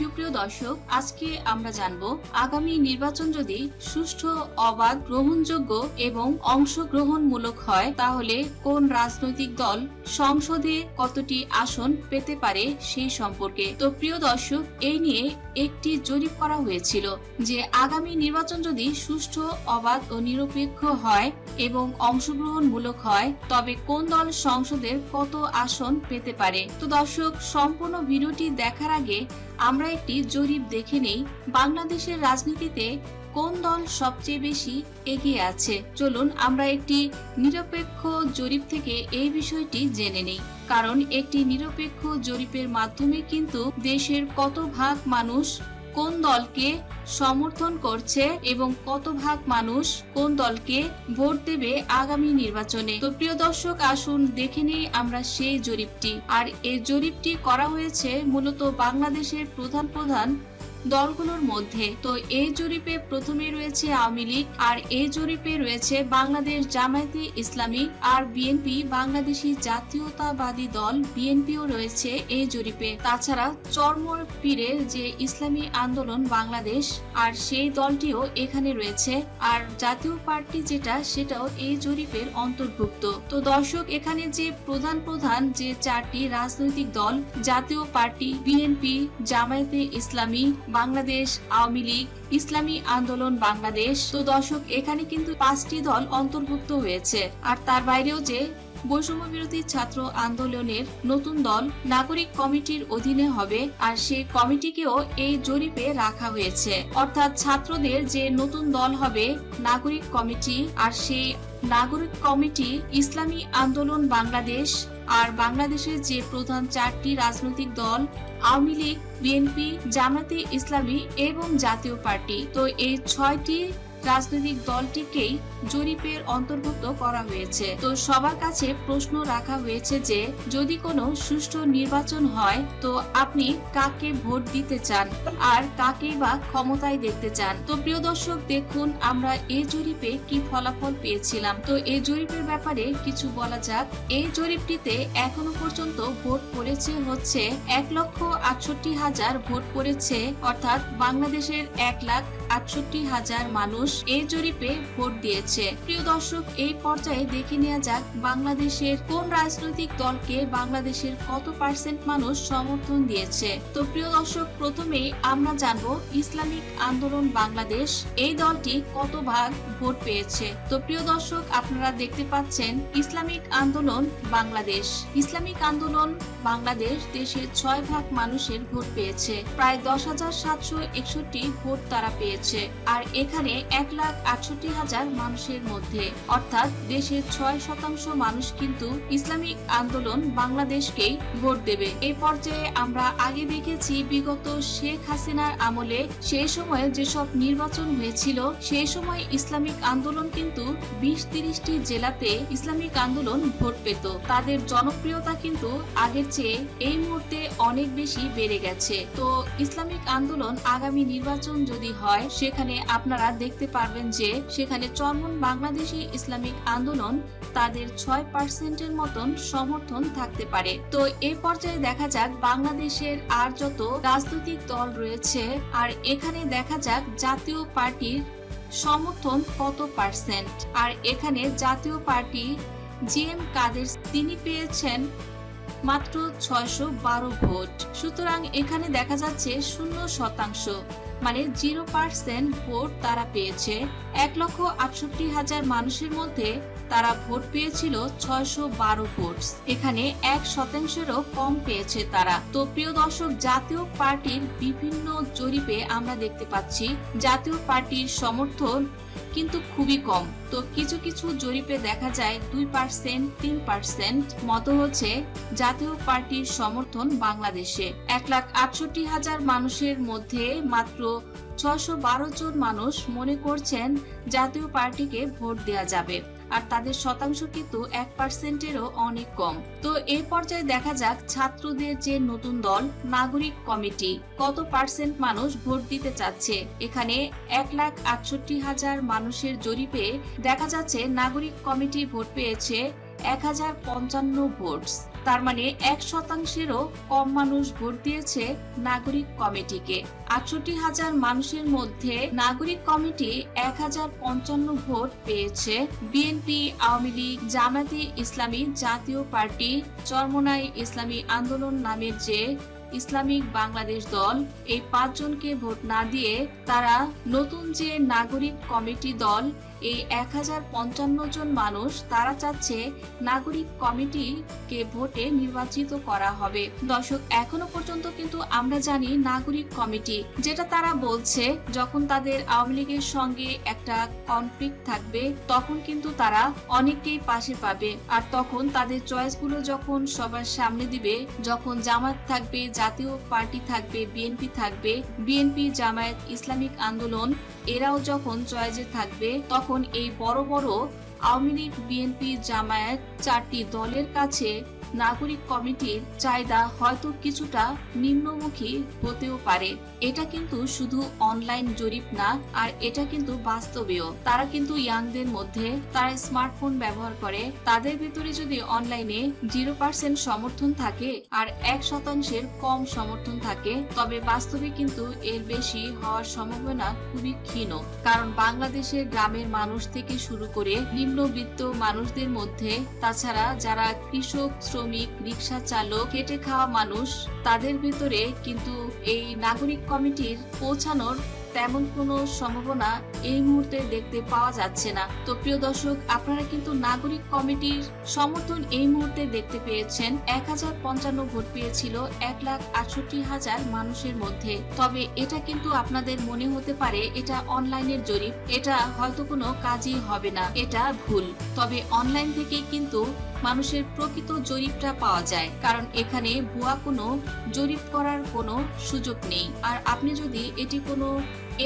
সুপ্রিয় দর্শক, আজকে আমরা জানব, আগামী নির্বাচন যদি সুষ্ঠু, অবাধ, গ্রহণযোগ্য এবং অংশগ্রহণমূলক হয়, তাহলে কোন রাজনৈতিক দল সংসদে কতটি আসন পেতে পারে সেই সম্পর্কে? তো প্রিয় দর্শক, এই নিয়ে একটি জরিপ করা হয়েছিল যে আগামী নির্বাচন যদি সুষ্ঠু, অবাধ ও নিরপেক্ষ হয় এবং অংশগ্রহণমূলক হয়, তবে কোন দল সংসদের কত আসন পেতে পারে? তো দর্শক, সম্পূর্ণ ভিডিওটি দেখার আগে আমরা একটি জরিপ দেখে নেই, বাংলাদেশের রাজনীতিতে কোন দল সবচেয়ে বেশি এগিয়ে আছে। চলুন আমরা একটি নিরপেক্ষ জরিপ থেকে এই বিষয়টি জেনে নেই। কারণ একটি নিরপেক্ষ জরিপের মাধ্যমে কিন্তু দেশের কত ভাগ মানুষ কোন দলকে সমর্থন করছে এবং কত ভাগ মানুষ কোন দলকে ভোট দেবে আগামী নির্বাচনে? তো প্রিয় দর্শক, আসুন দেখে নেই আমরা সেই জরিপটি। আর এই জরিপটি করা হয়েছে মূলত বাংলাদেশের প্রধান প্রধান দলগুলোর মধ্যে। তো এই জরিপে প্রথমে রয়েছে আওয়ামী লীগ, আর এই জরিপে রয়েছে বাংলাদেশ জামায়াতে ইসলামী, আর বিএনপি, বাংলাদেশি জাতীয়তাবাদী দল, বিএনপিও রয়েছে এই জরিপে। তাছাড়া চরমর পীরের যে ইসলামী আন্দোলন বাংলাদেশ, আর সেই দলটিও এখানে রয়েছে, আর জাতীয় পার্টি যেটা, সেটাও এই জরিপের অন্তর্ভুক্ত। তো দর্শক, এখানে যে প্রধান প্রধান যে চারটি রাজনৈতিক দল, জাতীয় পার্টি, বিএনপি, জামায়াতে ইসলামী বাংলাদেশ, আওয়ামী লীগ, ইসলামী আন্দোলন বাংলাদেশ। তো দর্শক, এখানে কিন্তু পাঁচটি দল অন্তর্ভুক্ত হয়েছে। আর তার বাইরেও যে বৈষম্য বিরোধী ছাত্র আন্দোলনের নতুন দল নাগরিক কমিটির অধীনে হবে আর সেই কমিটিকেও এই জরিপে রাখা হয়েছে। অর্থাৎ ছাত্রদের যে নতুন দল হবে, নাগরিক কমিটি আর সেই নাগরিক কমিটি ইসলামী আন্দোলন বাংলাদেশ আর বাংলাদেশের যে প্রধান চারটি রাজনৈতিক দল, আওয়ামী লীগ, বিএনপি, জামাতে ইসলামী এবং জাতীয় পার্টি। তো এই ছয়টি রাজনৈতিক দলটিকেই জরিপের অন্তর্ভুক্ত করা হয়েছে। তো সবার কাছে প্রশ্ন রাখা হয়েছে যে, যদি কোনো সুষ্ঠু নির্বাচন হয়, তো আপনি কাকে ভোট দিতে চান? আর কাকে বা ক্ষমতায় দেখতে চান? তো প্রিয় দর্শক, দেখুন আমরা এই জরিপে কি ফলাফল পেয়েছিলাম। তো এই জরিপের ব্যাপারে কিছু বলা যাক। এই জরিপটিতে এখনও পর্যন্ত ভোট পড়েছে হচ্ছে এক লক্ষ আটষট্টি হাজার ভোট পড়েছে, অর্থাৎ বাংলাদেশের এক লাখ আটষট্টি হাজার মানুষ এই জরিপে ভোট দিয়েছে। প্রিয় দর্শক এই পর্যায়ে দেখে নেওয়া যাক বাংলাদেশের কোন রাজনৈতিক দলকে বাংলাদেশের কত পার্সেন্ট মানুষ সমর্থন দিয়েছে। তো প্রিয় দর্শক, প্রথমেই আমরা জানব ইসলামিক আন্দোলন বাংলাদেশ, এই দলটি কত ভাগ ভোট পেয়েছে। তো প্রিয় দর্শক, আপনারা দেখতে পাচ্ছেন ইসলামিক আন্দোলন বাংলাদেশ। ইসলামিক আন্দোলন বাংলাদেশ দেশের ছয় ভাগ মানুষের ভোট পেয়েছে। প্রায় দশ হাজার সাতশো একষট্টি ভোট তারা পেয়েছে। আর এখানে এক লাখ আটষট্টি হাজার মানুষের মধ্যে। অর্থাৎ দেশের ছয় শতাংশ মানুষ কিন্তু ইসলামিক আন্দোলন বাংলাদেশকেই ভোট দেবে। এই পর্যায়ে আমরা আগে দেখেছি বিগত শেখ হাসিনার আমলে সেই সময়ে যেসব নির্বাচন হয়েছিল, সেই সময় ইসলামিক আন্দোলন কিন্তু বিশ তিরিশটি জেলাতে ইসলামিক আন্দোলন ভোট পেত। তাদের জনপ্রিয়তা কিন্তু আগের চেয়ে এই মুহূর্তে অনেক বেশি বেড়ে গেছে। তো ইসলামিক আন্দোলন আগামী নির্বাচন যদি হয় সেখানে আপনারা দেখতে পারবেন যে সেখানে চরমন বাংলাদেশি ইসলামিক আন্দোলন তাদের ছয় পার্সেন্টের মতন সমর্থন থাকতে পারে। তো এই পর্যায়ে দেখা যাক বাংলাদেশের আর যত রাজনৈতিক দল রয়েছে, আর এখানে দেখা যাক জাতীয় পার্টির সমর্থন কত পার্সেন্ট। আর এখানে জাতীয় পার্টি জি এম কাদের, তিনি পেয়েছেন মাত্র ছয়শো বারো ভোট। সুতরাং এখানে দেখা যাচ্ছে শূন্য শতাংশ। মানে জিরো পার্সেন্ট ভোট তারা পেয়েছে। এক লক্ষ আটষট্টি হাজার মানুষের মধ্যে তারা ভোট পেয়েছিল ছয়শো বারো ভোট এখানে এক শতাংশেরও কম পেয়েছে তারা। তো প্রিয় দর্শক, জাতীয় পার্টির বিভিন্ন জরিপে আমরা দেখতে পাচ্ছি, জাতীয় পার্টির সমর্থন কিন্তু খুবই কম। তো কিছু কিছু জরিপে দেখা যায় দুই পার্সেন্ট, তিন পার্সেন্ট মতো হচ্ছে জাতীয় পার্টির সমর্থন বাংলাদেশে। এক লাখ আটষট্টি হাজার মানুষের মধ্যে মাত্র ছশো জন মানুষ মনে করছেন জাতীয় পার্টিকে ভোট দেয়া যাবে। আর তাদের শতাংশ কিন্তু এক পার্সেন্টেরও অনেক কম। তো এই পর্যায়ে দেখা যাক ছাত্রদের যে নতুন দল, নাগরিক কমিটি, কত পার্সেন্ট মানুষ ভোট দিতে চাচ্ছে। এখানে এক লাখ আটষট্টি হাজার মানুষের জরিপে দেখা যাচ্ছে নাগরিক কমিটি ভোট পেয়েছে এক হাজার পঞ্চান্ন ভোটস তার মানে এক শতাংশেরও কম মানুষ ভোট দিয়েছে নাগরিক কমিটিকে। আটষট্টি হাজার মানুষের মধ্যে নাগরিক কমিটি এক হাজার পঞ্চান্ন ভোট পেয়েছে। বিএনপি, আওয়ামী লীগ, জামায়াতে ইসলামী জাতীয় পার্টি, চরমনাই ইসলামী আন্দোলন নামের যে ইসলামিক বাংলাদেশ দল, এই পাঁচজনকে ভোট না দিয়ে তারা নতুন যে নাগরিক কমিটি দল এই এক হাজার পঞ্চান্ন জন মানুষ তারা চাচ্ছে নাগরিক কমিটিকে ভোটে নির্বাচিত করা হবে। দর্শক, এখনও পর্যন্ত কিন্তু আমরা জানি নাগরিক কমিটি, যেটা তারা বলছে যখন তাদের আওয়ামী লীগের সঙ্গে একটা কনফ্লিক্ট থাকবে, তখন কিন্তু তারা অনেককেই পাশে পাবে। আর তখন তাদের চয়েসগুলো যখন সবার সামনে দিবে, যখন জামাত থাকবে, জাতীয় পার্টি থাকবে, বিএনপি থাকবে, বিএনপি জামায়াত ইসলামিক আন্দোলন এরাও যখন চয়েজে থাকবে, তখন এই বড় বড় আওয়ামী লীগ, বিএনপি, জামায়াত চারটি দলের কাছে নাগরিক কমিটির চাহিদা হয়তো কিছুটা নিম্নমুখী হতেও পারে। এটা কিন্তু শুধু অনলাইন জরিপ না, আর এটা কিন্তু বাস্তবেও। তারা কিন্তু ইয়াংদের মধ্যে তারা স্মার্টফোন ব্যবহার করে। তাদের ভিতরে যদি অনলাইনে জিরো পার্সেন্ট সমর্থন থাকে আর এক শতাংশের কম সমর্থন থাকে, তবে বাস্তবে কিন্তু এর বেশি হওয়ার সম্ভাবনা খুবই ক্ষীণ। কারণ বাংলাদেশের গ্রামের মানুষ থেকে শুরু করে নিম্নবিত্ত মানুষদের মধ্যে, তাছাড়া যারা কৃষক শ্রমিক রিক্সা চালক কেটে খাওয়া মানুষ তাদের ভিতরে কিন্তু এই নাগরিক কমিটির পৌঁছানোর তেমন কোনো সম্ভাবনা এই মুহূর্তে দেখতে পাওয়া যাচ্ছে না। তো প্রিয় দর্শক, আপনারা কিন্তু নাগরিক কমিটির সমর্থন এই মুহূর্তে দেখতে পেয়েছেন। এক হাজার পঞ্চান্ন ভোট পেয়েছিল এক লাখ আটষট্টি হাজার মানুষের মধ্যে। তবে এটা কিন্তু আপনাদের মনে হতে পারে, এটা অনলাইনের জরিপ। এটা হয়তো কোনো কাজই হবে না, এটা ভুল। তবে অনলাইন থেকে কিন্তু মানুষের প্রকৃত জরিপটা পাওয়া যায়। কারণ এখানে ভুয়া কোনো জরিপ করার কোনো সুযোগ নেই। আর আপনি যদি এটি কোনো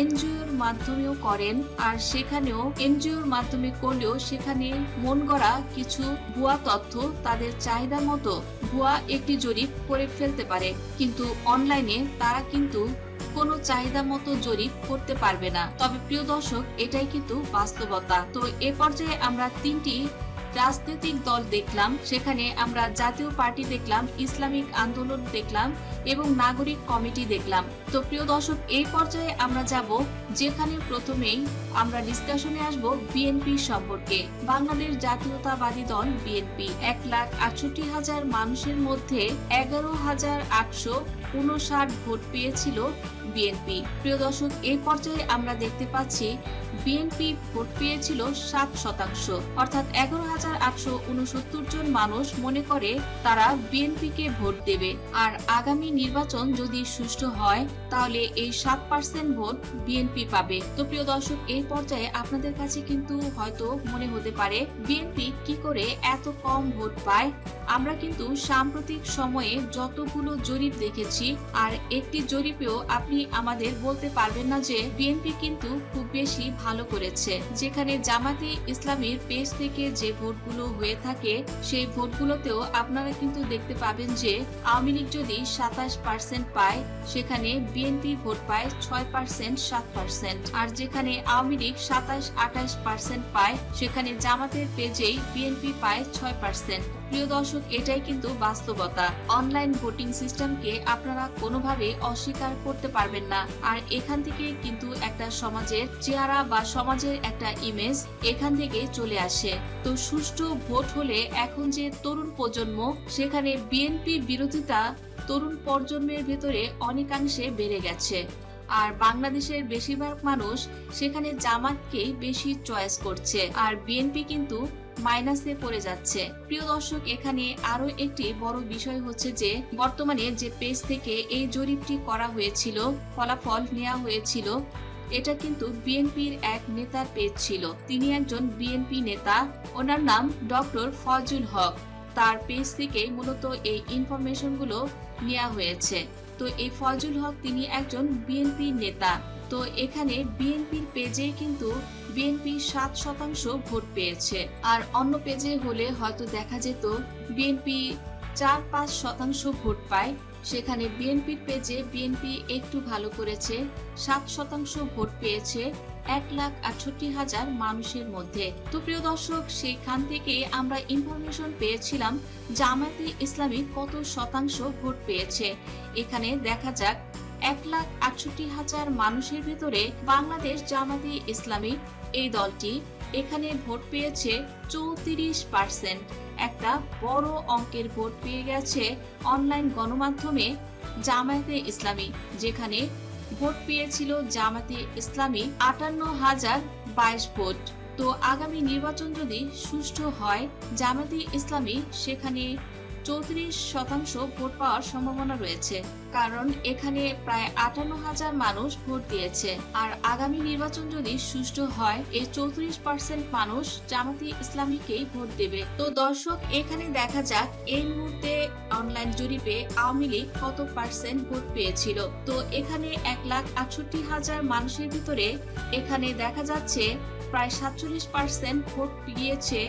এনজিওর মাধ্যমেও করেন, আর সেখানেও এনজিওর মাধ্যমে করলেও সেখানে মন গড়া কিছু ভুয়া তথ্য তাদের চাহিদা মতো ভুয়া একটি জরিপ করে ফেলতে পারে। কিন্তু অনলাইনে তারা কিন্তু কোনো চাহিদা মতো জরিপ করতে পারবে না। তবে প্রিয় দর্শক, এটাই কিন্তু বাস্তবতা। তো এ পর্যায়ে আমরা তিনটি রাজনৈতিক দল দেখলাম, সেখানে আমরা জাতীয় পার্টি দেখলাম, ইসলামিক আন্দোলন দেখলাম এবং নাগরিক কমিটি দেখলাম। তো প্রিয় দর্শক, এই পর্যায়ে আমরা যাব, যেখানে প্রথমেই আমরা ডিসকাশনে আসব বিএনপি সম্পর্কে। বাংলাদেশ জাতীয়তাবাদী দল বিএনপি এক লাখ আটষট্টি হাজার মানুষের মধ্যে এগারো হাজার আটশো উনষাট ভোট পেয়েছিল বিএনপি। প্রিয় দর্শক এই পর্যায়ে আমরা দেখতে পাচ্ছি বিএনপি ভোট পেয়েছিল সাত শতাংশ। অর্থাৎ এগারো হাজার আটশো উনসত্তর জন মানুষ মনে করে তারা বিএনপিকে ভোট দেবে। আর আগামী নির্বাচন যদি সুষ্ঠু হয়, তাহলে এই সাত পার্সেন্ট ভোট বিএনপি পাবে। তো প্রিয় দর্শক এই পর্যায়ে আপনাদের কাছে কিন্তু হয়তো মনে হতে পারে বিএনপি কি করে এত কম ভোট পায়। আমরা কিন্তু সাম্প্রতিক সময়ে যতগুলো জরিপ দেখেছি আর একটি জরিপেও আপনি আমাদের বলতে পারবেন না যে বিএনপি কিন্তু খুব বেশি ভালো করেছে। যেখানে জামাতে ইসলামীর পেজ থেকে যে ভোটগুলো হয়ে থাকে, সেই ভোটগুলোতেও আপনারা কিন্তু দেখতে পাবেন যে আওয়ামী লীগ যদি সাতাশ পার্সেন্ট পায়, সেখানে বিএনপি ভোট পায় ছয় পার্সেন্ট, সাত পার্সেন্ট। আর যেখানে আওয়ামী লীগ সাতাশ আঠাশ পার্সেন্ট পায়, সেখানে জামাতের পেজেই বিএনপি পায় ছয় পার্সেন্ট। প্রিয় দর্শক, এটাই কিন্তু বাস্তবতা। অনলাইন ভোটিং সিস্টেমকে আপনারা কোনোভাবে অস্বীকার করতে পারবেন না। আর এখান থেকে কিন্তু একটা সমাজের চেহারা বা সমাজের একটা ইমেজ এখান থেকে চলে আসে। তো সুষ্ঠু ভোট হলে এখন যে তরুণ প্রজন্ম, সেখানে বিএনপি বিরোধিতা তরুণ প্রজন্মের ভেতরে অনেকাংশে বেড়ে গেছে। আর বাংলাদেশের বেশিরভাগ মানুষ সেখানে জামাতকেই বেশি চয়েস করছে। আর বিএনপি কিন্তু মাইনাসে পড়ে যাচ্ছে। প্রিয় দর্শক, এখানে আরও একটি বড় বিষয় হচ্ছে যে, বর্তমানে যে পেজ থেকে এই জরিপটি করা হয়েছিল, ফলাফল নেওয়া হয়েছিল, এটা কিন্তু বিএনপির এক নেতার পেজ ছিল। তিনি একজন বিএনপি নেতা, ওনার নাম ডক্টর ফজুল হক। তার পেজ থেকে মূলত এই ইনফরমেশনগুলো নেওয়া হয়েছে। তো এই ফজল হক তিনি একজন বিএনপি নেতা। তো এখানে বিএনপির পেজে কিন্তু বিএনপি সাত শতাংশ ভোট পেয়েছে। আর অন্য পেজে হলে হয়তো দেখা যেত বিএনপি চার, পাঁচ শতাংশ ভোট পায়। সেখানে বিএনপির পেজে বিএনপি একটু ভালো করেছে, সাত শতাংশ ভোট পেয়েছে এক লাখ আটষট্টি হাজার মানুষের মধ্যে। তো প্রিয় দর্শক, সেখান থেকে আমরা ইনফরমেশন পেয়েছিলাম জামায়াতে ইসলামী কত শতাংশ ভোট পেয়েছে। এখানে দেখা যাক এক লাখ আটষট্টি হাজার মানুষের ভিতরে বাংলাদেশ জামাতে ইসলামী এই দলটি এখানে ভোট পেয়েছে চৌত্রিশ পার্সেন্ট। একটা বড় অঙ্কের ভোট পেয়ে গেছে অনলাইন গণমাধ্যমে জামায়াতে ইসলামী, যেখানে ভোট পেয়েছিল জামাতে ইসলামী আটান্ন হাজার বাইশ ভোট। তো আগামী নির্বাচন যদি সুষ্ঠু হয়, জামাতে ইসলামী সেখানে চৌত্রিশ শতাংশ ভোট পাওয়ার সম্ভাবনা রয়েছে, কারণ এখানে প্রায় আটান্ন হাজার মানুষ ভোট দিয়েছে। আর আগামী নির্বাচন যদি সুষ্ঠু হয়, এই চৌত্রিশ পার্সেন্ট মানুষ জামাতি ইসলামীকেই ভোট দেবে। তো দর্শক, এখানে দেখা যাক, এই মুহূর্তে অনলাইন জরিপে আওয়ামী লীগ কত পার্সেন্ট ভোট পেয়েছিল? তো এখানে এক লাখ আটষট্টি হাজার মানুষের ভিতরে এখানে দেখা যাচ্ছে প্রায় সাতচল্লিশ পার্সেন্ট ভোট গিয়েছে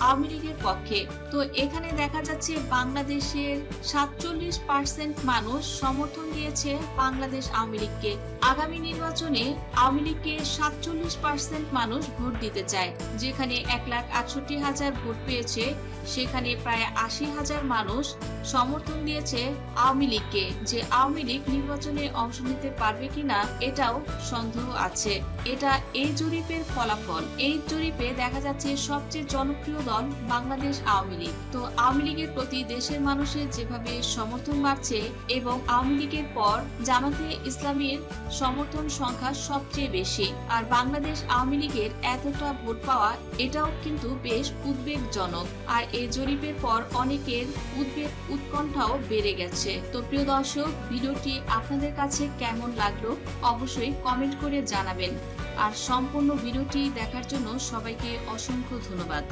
আওয়ামী লীগের পক্ষে। তো এখানে দেখা যাচ্ছে বাংলাদেশের সাতচল্লিশ পার্সেন্ট মানুষ সমর্থন দিয়েছে বাংলাদেশ আওয়ামী লীগকে। আগামী নির্বাচনে আওয়ামী লীগকে সাতচল্লিশ পার্সেন্ট মানুষ ভোট দিতে চায়, যেখানে এক লাখ আটষট্টি হাজার ভোট পেয়েছে সেখানে প্রায় আশি হাজার মানুষ সমর্থন দিয়েছে আওয়ামী লীগকে যে আওয়ামী লীগ নির্বাচনে অংশ নিতে পারবে কিনা এটাও সন্দেহ আছে। এটা এই জরিপের ফলাফল। এই জরিপে দেখা যাচ্ছে সবচেয়ে জনপ্রিয় দল বাংলাদেশ আওয়ামী লীগ। তো আওয়ামী লীগের প্রতি দেশের মানুষের যেভাবে সমর্থন বাড়ছে এবং আওয়ামী লীগের পর জামাতে ইসলামীর সমর্থন সংখ্যা সবচেয়ে বেশি আর বাংলাদেশ আওয়ামী লীগের এতটা ভোট পাওয়া এটাও কিন্তু বেশ উদ্বেগজনক। আর এই জরিপের পর অনেকের উদ্বেগ, উৎকণ্ঠাও বেড়ে গেছে। তো প্রিয় দর্শক, ভিডিওটি আপনাদের কাছে কেমন লাগল অবশ্যই কমেন্ট করে জানাবেন। আর সম্পূর্ণ ভিডিওটি দেখার জন্য সবাইকে অসংখ্য ধন্যবাদ।